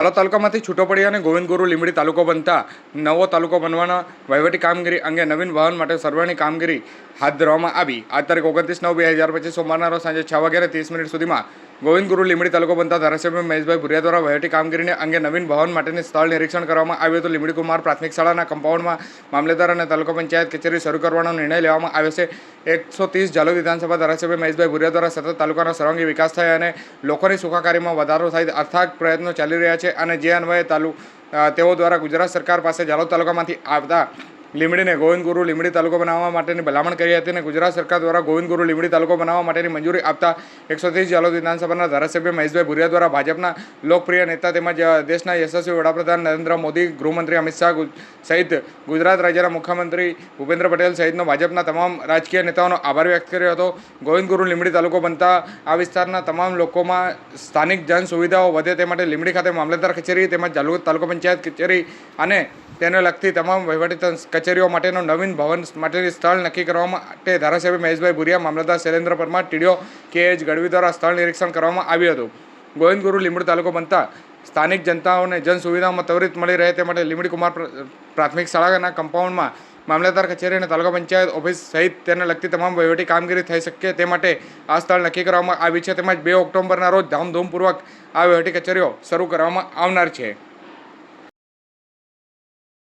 તાલા તાલુકામાંથી છૂટો પડી અને ગોવિંદ ગુરુ લીંબડી તાલુકો બનતા નવો તાલુકો બનવાના વહીવટી કામગીરી અંગે નવીન વાહન માટે સર્વેની કામગીરી હાથ ધરવામાં આવી. આજ તારીખ ઓગણત્રીસ નવ બે હજાર પચીસ સોમવારના રોજ સાંજે છ વાગ્યાને ત્રીસ મિનિટ સુધીમાં ગોવિંદગુરુ લીમડી તાલુકો બનતા ધારાસભ્ય મહેશભાઈ ભુરિયા દ્વારા વહીવટી કામગીરીને અંગે નવીન ભવન માટેની સ્થળ નિરીક્ષણ કરવામાં આવ્યું હતું. લીમડી કુમાર પ્રાથમિક શાળાના કમ્પાઉન્ડમાં મામલેદાર અને તાલુકા પંચાયત કચેરી શરૂ કરવાનો નિર્ણય લેવામાં આવ્યો છે. એકસો ત્રીસ જાલોદ વિધાનસભા ધારાસભ્ય મહેશભાઈ ભુરિયા દ્વારા સતત તાલુકાનો સર્વાંગી વિકાસ થાય અને લોકોની સુખાકારીમાં વધારો થાય અથાગ પ્રયત્નો ચાલી રહ્યા છે અને જે અન્વયે તાલુ તેઓ દ્વારા ગુજરાત સરકાર પાસે જાલોદ તાલુકામાંથી આવતા લીંબડીને ગોવિંદગુરુ લીમડી તાલુકો બનાવવા માટેની ભલામણ કરી હતી અને ગુજરાત સરકાર દ્વારા ગોવિંદ ગુરુ લીમડી તાલુકો બનાવવા માટેની મંજૂરી આપતા એકસો ત્રીસ જાલોદ વિધાનસભાના ધારાસભ્ય મહેશભાઈ ભુરિયા દ્વારા ભાજપના લોકપ્રિય નેતા તેમજ દેશના યશસ્વી વડાપ્રધાન નરેન્દ્ર મોદી, ગૃહમંત્રી અમિત શાહ સહિત ગુજરાત રાજ્યના મુખ્યમંત્રી ભૂપેન્દ્ર પટેલ સહિતનો ભાજપના તમામ રાજકીય નેતાઓનો આભાર વ્યક્ત કર્યો હતો. ગોવિંદ ગુરુ લીમડી તાલુકો બનતા આ વિસ્તારના તમામ લોકોમાં સ્થાનિક જન સુવિધાઓ વધે તે માટે લીમડી ખાતે મામલતદાર કચેરી તેમજ તાલુકા પંચાયત કચેરી અને તેને લગતી તમામ વહીવટી કચેરીઓ માટેનું નવીન ભવન માટેની સ્થળ નક્કી કરવા માટે ધારાસભ્ય મહેશભાઈ ભુરિયા, મામલતદાર Shailendra Parmar, TDO K H Gadhvi દ્વારા સ્થળ નિરીક્ષણ કરવામાં આવ્યું હતું. ગોવિંદગુરુ લીંબડી તાલુકો બનતા સ્થાનિક જનતાઓને જન સુવિધાઓમાં ત્વરિત મળી રહે તે માટે લીંબડી કુમાર પ્રાથમિક શાળાના કમ્પાઉન્ડમાં મામલતદાર કચેરી અને તાલુકા પંચાયત ઓફિસ સહિત તેને લગતી તમામ વહીવટી કામગીરી થઈ શકે તે માટે આ સ્થળ નક્કી કરવામાં આવી છે. તેમજ બે ઓક્ટોબરના રોજ ધામધૂમપૂર્વક આ વહીવટી કચેરીઓ શરૂ કરવામાં આવનાર છે.